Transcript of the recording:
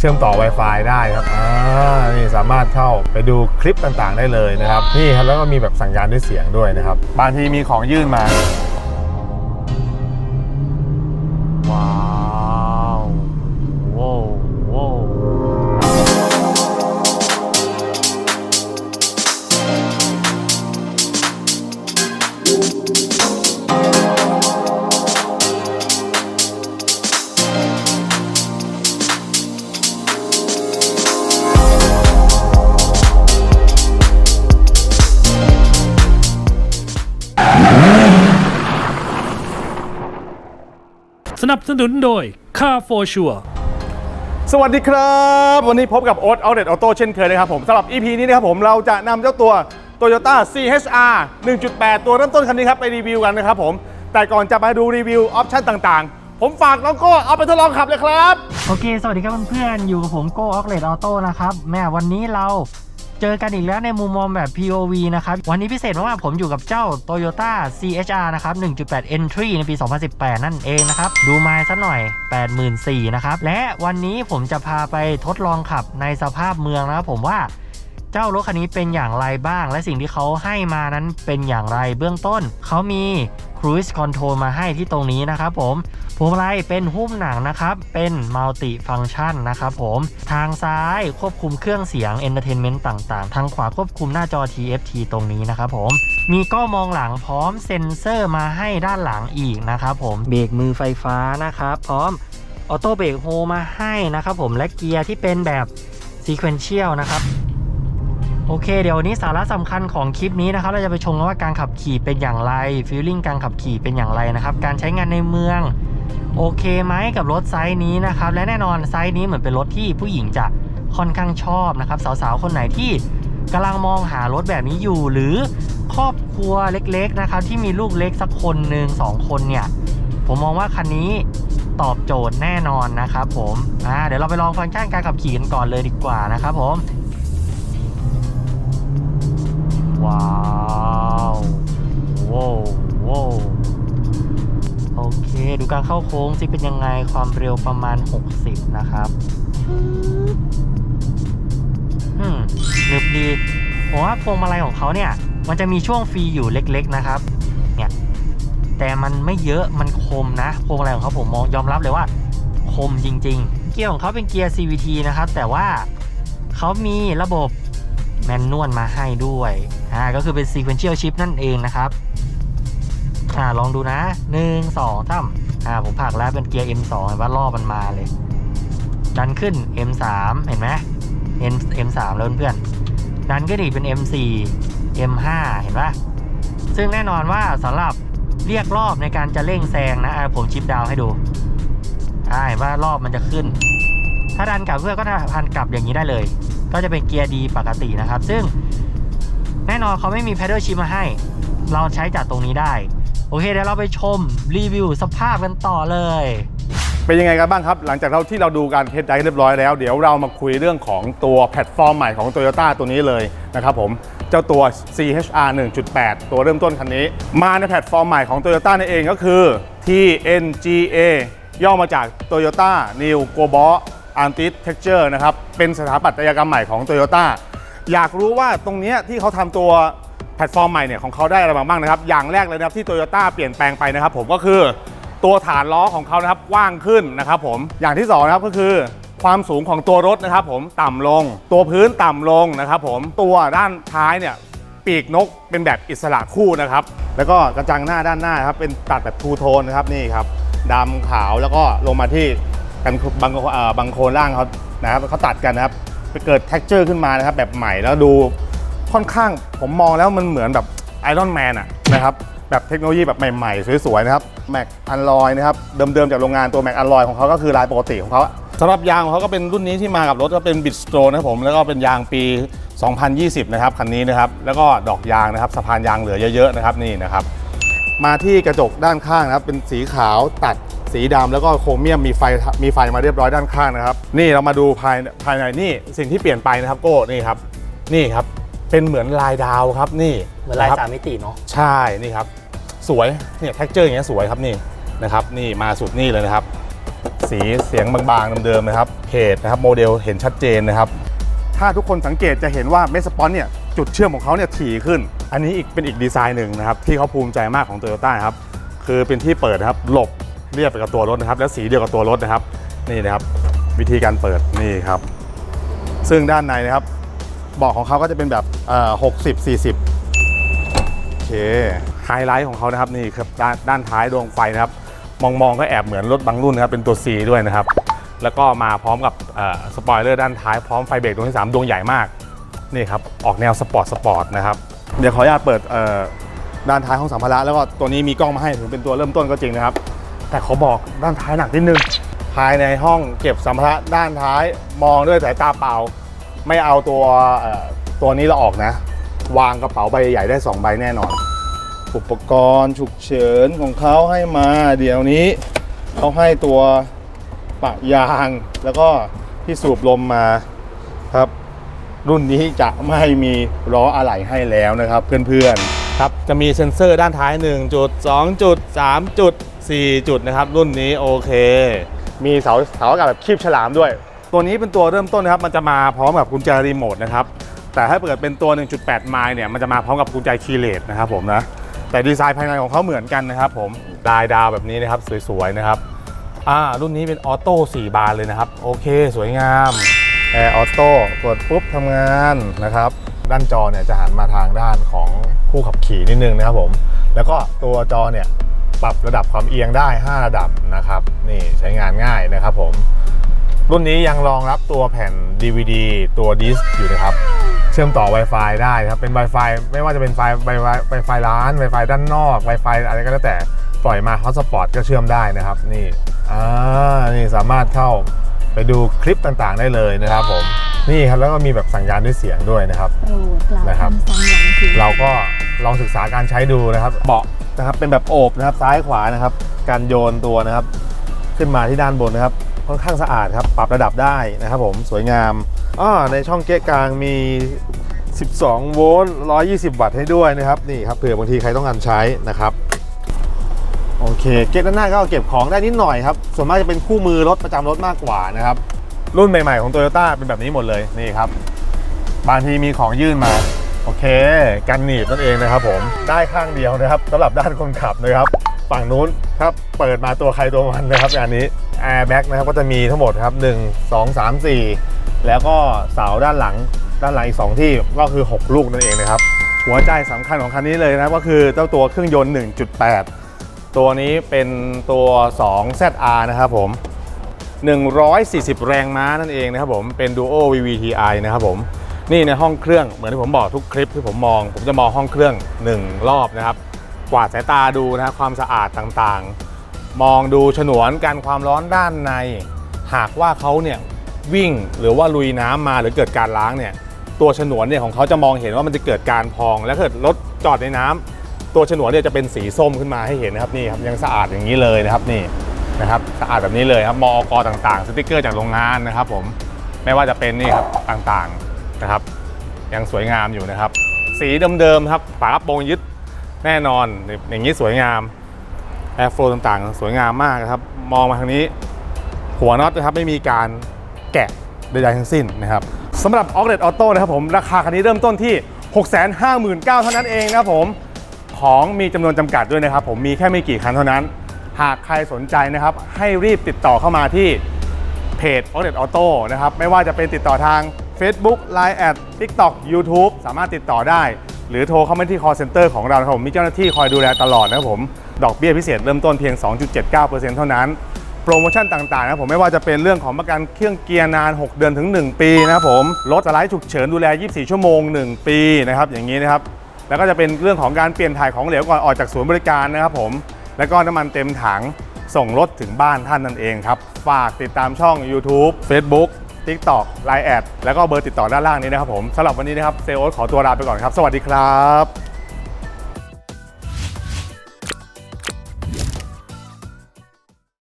เชื่อมต่อ Wi-Fi ได้ครับ อ่า นี่สามารถเข้าไปดูคลิปต่างๆ ได้เลยนะครับ นี่ครับแล้วก็มีแบบสั่งการด้วยเสียงด้วยนะครับ บางทีมีของยื่นมา นับสนุนโดย Car for Sure สวัสดีครับ วันนี้พบกับโอ๊ตเอาเดตออโต้เช่นเคยนะครับผมสำหรับ EP นี้นะครับผมเราจะนำเจ้าตัว Toyota CHR 1.8 ตัวเริ่มต้นคันนี้ครับไปรีวิวกันนะครับผม แต่ก่อนจะมาดูรีวิวออปชั่นต่างๆ ผมฝากน้องโก้เอาไปทดลองขับเลยครับ โอเค สวัสดีครับเพื่อนๆ อยู่กับผมโก้ออกเลดออโต้นะครับ แม่วันนี้เรา เจอกันอีกแล้วในมุมมองแบบ POV นะครับ วันนี้พิเศษมากๆผมอยู่กับเจ้า Toyota CHR นะครับ 1.8 Entry ในปี 2018 นั่นเองนะครับ ดูมาสักหน่อย 84,000นะครับ และวันนี้ผมจะพาไปทดลองขับในสภาพเมืองนะครับผมว่าเจ้ารถคันนี้เป็นอย่างไรบ้าง และสิ่งที่เขาให้มานั้นเป็นอย่างไรเบื้องต้น เขามี Cruise Control มาให้ที่ตรงนี้นะครับผมพวงมาลัยเป็นหุ้มหนังนะครับ เป็น Multi Function นะครับผม ทางซ้ายควบคุมเครื่องเสียง Entertainment ต่างๆ ทางขวาควบคุมหน้าจอ TFT ตรงนี้นะครับผม มีกล้องมองหลังพร้อมเซ็นเซอร์มาให้ด้านหลังอีกนะครับผม เบรกมือไฟฟ้านะครับ พร้อมออโต้เบรกโฮมาให้นะครับผม และเกียร์ที่เป็นแบบ Sequential นะครับ โอเคเดี๋ยววันนี้สาระสำคัญของคลิปนี้นะครับเราจะไปชมกันว่าการขับขี่เป็นอย่างไรฟีลลิ่งการขับขี่เป็นอย่างไรนะครับ การใช้งานในเมืองโอเคไหมกับรถไซส์นี้นะครับ และแน่นอนไซส์นี้เหมือนเป็นรถที่ผู้หญิงจะค่อนข้างชอบนะครับ สาวๆ คนไหนที่กำลังมองหารถแบบนี้อยู่ หรือครอบครัวเล็กๆนะครับ ที่มีลูกเล็กสักคนหนึ่งสองคนเนี่ย ผมมองว่าคันนี้ตอบโจทย์แน่นอนนะครับผมอ่าเดี๋ยวเราไปลองฟังก์ชันการขับขี่กันก่อนเลยดีกว่านะครับผม ว้าวโว้วโว้วโอเค ดูการเข้าโค้งสิเป็นยังไงความเร็วประมาณ 60 นะครับอืมหนึบดีผมว่าพวงมาลัยของเขาเนี่ย มันจะมีช่วงฟรีอยู่เล็กๆนะครับ เนี่ย แต่มันไม่เยอะมันคมนะพวงมาลัยของเขาผมมองยอมรับเลยว่า คมจริง ๆ เกียร์ของเขาเป็นเกียร์ CVT นะครับ แต่ว่าเขามีระบบแมนนวลมาให้ด้วย อ่าก็คือเป็น sequential shift นั่นเองนะครับอ่าลองดูนะ 1 2ตั้มอ่าผมผักแล้วเป็นเกียร์ M2 เห็นว่ารอบมันมาเลย ดันขึ้น M3 เห็นไหม M M3 แล้วเพื่อนดันขึ้นอีเป็น M4 M5 เห็นปะซึ่งแน่นอนว่าสำหรับเรียกรอบในการจะเร่งแซงนะอ่าผมชิปดาวให้ดูอ่าเห็นว่ารอบมันจะขึ้น ถ้าดันกลับเพื่อก็จะพันกลับอย่างนี้ได้เลย ก็จะเป็นเกียร์ดีปกตินะครับ ซึ่ง แน่นอนเขาไม่มี pedal shift มาให้ เราใช้จากตรงนี้ได้ โอเคเดี๋ยวเราไปชมรีวิวสภาพกันต่อเลย เป็นยังไงกันบ้างครับ หลังจากเราที่เราดูการเทสไดเรียบร้อยแล้ว เดี๋ยวเรามาคุยเรื่องของตัวแพลตฟอร์มใหม่ของ Toyota ตัวนี้เลยนะครับผมเจ้าตัว CHR 1.8 ตัวเริ่มต้นคันนี้ มาในแพลตฟอร์มใหม่ของ Toyota นั่นเองก็คือ TNGA ย่อมาจาก Toyota New Global Architecture นะครับเป็นสถาปัตยกรรมใหม่ของ Toyota อยากรู้ว่าตรงเนี้ยที่เขาทำตัวแพลตฟอร์มใหม่เนี่ยของเขาได้อะไรบ้างนะครับ อย่างแรกเลยนะครับที่ Toyota เปลี่ยนแปลงไปนะครับ ผมก็คือตัวฐานล้อของเขานะครับกว้างขึ้นนะครับ ผมอย่างที่สองนะครับก็คือ ความสูงของตัวรถนะครับ ผมต่ำลง ตัวพื้นต่ำลงนะครับ ผมตัวด้านท้ายเนี่ย ปีกนกเป็นแบบอิสระคู่นะครับ แล้วก็กระจังหน้าด้านหน้าครับเป็นตัดแบบทูโทนนะครับนี่ครับดำขาวแล้วก็ลงมาที่กันบางเอ่อบางโคนล่างเขานะครับเขาตัดกันนะครับ เกิด t e x t อร์ขึ้นมานะครับแบบใหม่แล้วดูค่อนข้างผมมองแล้วมันเหมือนแบบไอรอนแมนอะนะครับแบบเทคโนโลยีแบบใหม่ๆ สวยๆ นะครับแม็กอันลอยนะครับเดิมๆ จากโรงงานตัวแม็กอันลอยของเขาก็คือลายปกติของเขาสำหรับยางของเขาก็เป็นรุ่นนี้ที่มากับรถก็เป็นบิดสโตนนะครับผมแล้วก็เป็นยางปี 2020 นะครับคันนี้นะครับแล้วก็ดอกยางนะครับสะพานยางเหลือเยอะๆนะครับนี่นะครับมาที่กระจกด้านข้างนะครับเป็นสีขาวตัดสีดำแล้วก็โครเมียมมีไฟมีไฟมาเรียบร้อยด้านข้างนะครับ นี่เรามาดูภายภายในนี่สิ่งที่เปลี่ยนไปนะครับโก้นี่ครับ นี่ครับเป็นเหมือนลายดาวครับนี่เหมือนลายะครับสามมิติเนาะใช่นี่ครับ สวยเนี่ยแท็กเจอร์อย่างเงี้ยสวยครับนี่นะครับ นี่มาสุดนี่เลยนะครับ สีเสียงบางๆเดิมๆนะครับเพจนะครับโมเดลเห็นชัดเจนนะครับ ถ้าทุกคนสังเกตจะเห็นว่าเมสปอนเนี่ยจุดเชื่อมของเขาเนี่ยถี่ขึ้น อันนี้อีกเป็นอีกดีไซน์หนึ่งนะครับ ที่เขาภูมิใจมากของ Toyota ครับคือเป็นที่เปิดนะครับหลบเรียบไปกับตัวรถนะครับ แล้วสีเดียวกับตัวรถนะครับ นี่นะครับ วิธีการเปิดนี่ครับ ซึ่งด้านในนะครับเบาะของเขาก็จะเป็นแบบเอ่อ60 40โอเคไฮไลท์ของเขานะครับนี่ครับด้านด้านท้ายดวงไฟนะครับ มองมองๆก็แอบเหมือนรถบางรุ่นนะครับเป็นตัว C ด้วยนะครับ แล้วก็มาพร้อมกับเอ่อสปอยเลอร์ด้านท้ายพร้อมไฟเบรกดวงที่ 3 ดวงใหญ่มากนี่ครับออกแนวสปอร์ตสปอร์ตนะครับเดี๋ยวขออนุญาตเปิดเอ่อด้านท้ายห้องสัมภาระแล้วก็ตัวนี้มีกล้องมาให้ถึงเป็นตัวเริ่มต้นก็จริงนะครับ แต่ขอบอกด้านท้ายหนักนิดนึง ภายในห้องเก็บสัมภาระด้านท้าย มองด้วยสายตาเปล่า ไม่เอาตัวตัวนี้เราออกนะ วางกระเป๋าใบใหญ่ได้ 2 ใบแน่นอน อุปกรณ์ฉุกเฉินของเขาให้มาเดี๋ยวนี้เขาให้ตัวปะยางแล้วก็ที่สูบลมมาครับ รุ่นนี้จะไม่มีล้ออะไหล่ให้แล้วนะครับ เพื่อนๆครับจะมีเซ็นเซอร์ด้านท้าย 1 จุด 2 จุด 3 จุด 4 จุดนะครับ รุ่นนี้โอเค มีเสาเสาอากาศแบบคีบฉลามด้วย ตัวนี้เป็นตัวเริ่มต้นนะครับ มันจะมาพร้อมกับกุญแจรีโมทนะครับ แต่ถ้าเปิดเป็นตัว 1.8 ไมล์เนี่ย มันจะมาพร้อมกับกุญแจคีย์เลสนะครับผมนะ แต่ดีไซน์ภายในของเขาเหมือนกันนะครับผมลายดาวแบบนี้นะครับ สวยๆนะครับ อ่า รุ่นนี้เป็นออโต้4บานเลยนะครับ โอเค สวยงาม แอร์ออโต้ กดปุ๊บทำงานนะครับ ด้านจอเนี่ยจะหันมาทางด้านของผู้ขับขี่นิดนึงนะครับผม แล้วก็ตัวจอเนี่ย ปรับระดับความเอียงได้ 5 ระดับนะครับนี่ใช้งานง่ายนะครับผม รุ่นนี้ยังรองรับตัวแผ่น DVD ตัวดิสก์อยู่นะครับ เชื่อมต่อ Wi-Fi ได้ครับ เป็น Wi-Fi ไม่ว่าจะเป็นไฟ Wi-Fi Wi-Fi ร้าน Wi-Fi ด้านนอก Wi-Fi อะไรก็แล้วแต่ปล่อยมา Hotspot ก็เชื่อมได้นะครับนี่อ่านี่สามารถเข้าไปดูคลิปต่างๆได้เลยนะครับผมนี่ครับแล้วก็มีแบบสั่งการด้วยเสียงด้วยนะครับโปรดกล่าวนะครับคำสั่งหลังเสียงเราก็ลองศึกษาการใช้ดูนะครับ เบาะ นะครับเป็นแบบโอบนะครับซ้ายขวานะครับ การโยนตัวนะครับ ขึ้นมาที่ด้านบนนะครับ ค่อนข้างสะอาดครับ ปรับระดับได้นะครับ ผมสวยงามอ้อในช่องเก๊ะกลางมี 12 โวลต์ 120 วัตต์ให้ด้วยนะครับนี่ครับเผื่อบางทีใครต้องการใช้นะครับโอเคเก๊ะด้านหน้าก็เก็บของได้นิดหน่อยครับส่วนมากจะเป็นคู่มือรถประจำรถมากกว่านะครับรุ่นใหม่ๆของ Toyota เป็นแบบนี้หมดเลยนี่ครับบางทีมีของยื่นมา โอเค กันหนีบนั่นเองนะครับผมได้ข้างเดียวนะครับสำหรับด้านคนขับนะครับฝั่งนู้นครับเปิดมาตัวใครตัวมันนะครับงานนี้ Airbag นะครับก็จะมีทั้งหมดครับ 1 2 3 4 แล้วก็เสาด้านหลังด้านหลังอีก 2 ที่ก็คือ 6 ลูกนั่นเองนะครับ หัวใจสำคัญของคันนี้เลยนะก็คือเจ้าตัวเครื่องยนต์ 1.8 ตัวนี้เป็นตัว 2 ZR นะครับผม 140 แรงม้านั่นเองนะครับผมเป็น Duo VVTi นะครับผม นี่ในห้องเครื่องเหมือนที่ผมบอกทุกคลิปที่ผมมอง ผมจะมองห้องเครื่อง 1 รอบนะครับ กวาดสายตาดูนะครับความสะอาดต่างๆ มองดูฉนวนกันความร้อนด้านใน หากว่าเขาเนี่ยวิ่งหรือว่าลุยน้ำมาหรือเกิดการล้างเนี่ยตัวฉนวนเนี่ยของเขาจะมองเห็นว่ามันจะเกิดการพอง แล้วเกิดรถจอดในน้ำตัวฉนวนเนี่ยจะเป็นสีส้มขึ้นมาให้เห็นนะครับนี่ครับยังสะอาดอย่างนี้เลยนะครับนี่นะครับสะอาดแบบนี้เลยครับมอกต่างๆ สติกเกอร์จากโรงงานนะครับผมไม่ว่าจะเป็นนี่ครับต่างๆ นะครับ ยังสวยงามอยู่นะครับ สีเดิมๆครับฝากระโปรงยึดแน่นอนอย่างนี้สวยงามแอร์โฟลต่างๆ สวยงามมากนะครับ มองมาทางนี้ หัวน็อตนะครับไม่มีการแกะใดๆทั้งสิ้นนะครับสำหรับ o u t l e t Auto นะครับผม ราคาคันนี้เริ่มต้นที่ 659,000 เท่านั้นเองนะครับผมของมีจำนวนจำกัดด้วยนะครับ ผมมีแค่ไม่กี่คันเท่านั้น หากใครสนใจนะครับ ให้รีบติดต่อเข้ามาที่เพจ o u t l e t Auto นะครับ ไม่ว่าจะเป็นติดต่อทาง Facebook Line แอด TikTok YouTube สามารถติดต่อได้ หรือโทรเข้ามาที่ call center ของเรานะครับผมมีเจ้าหน้าที่คอยดูแลตลอดนะครับผมดอกเบี้ยพิเศษเริ่มต้นเพียง 2.79%เท่านั้น โปรโมชั่นต่างๆนะผมไม่ว่าจะเป็นเรื่องของประกันเครื่องเกียร์นาน 6 เดือนถึง 1 ปีนะครับผมรถสไลด์ฉุกเฉินดูแล 24 ชั่วโมง 1 ปีนะครับอย่างนี้นะครับแล้วก็จะเป็นเรื่องของการเปลี่ยนถ่ายของเหลวก่อนออกจากศูนย์บริการนะครับผมแล้วก็น้ำมันเต็มถังส่งรถถึงบ้านท่านนั่นเองครับ ฝากติดตามช่อง YouTube Facebook TikTok Line แอดแล้วก็เบอร์ติดต่อด้านล่างนี้นะครับผมสำหรับวันนี้นะครับเซลล์ขอตัวลาไปก่อนครับ สวัสดีครับ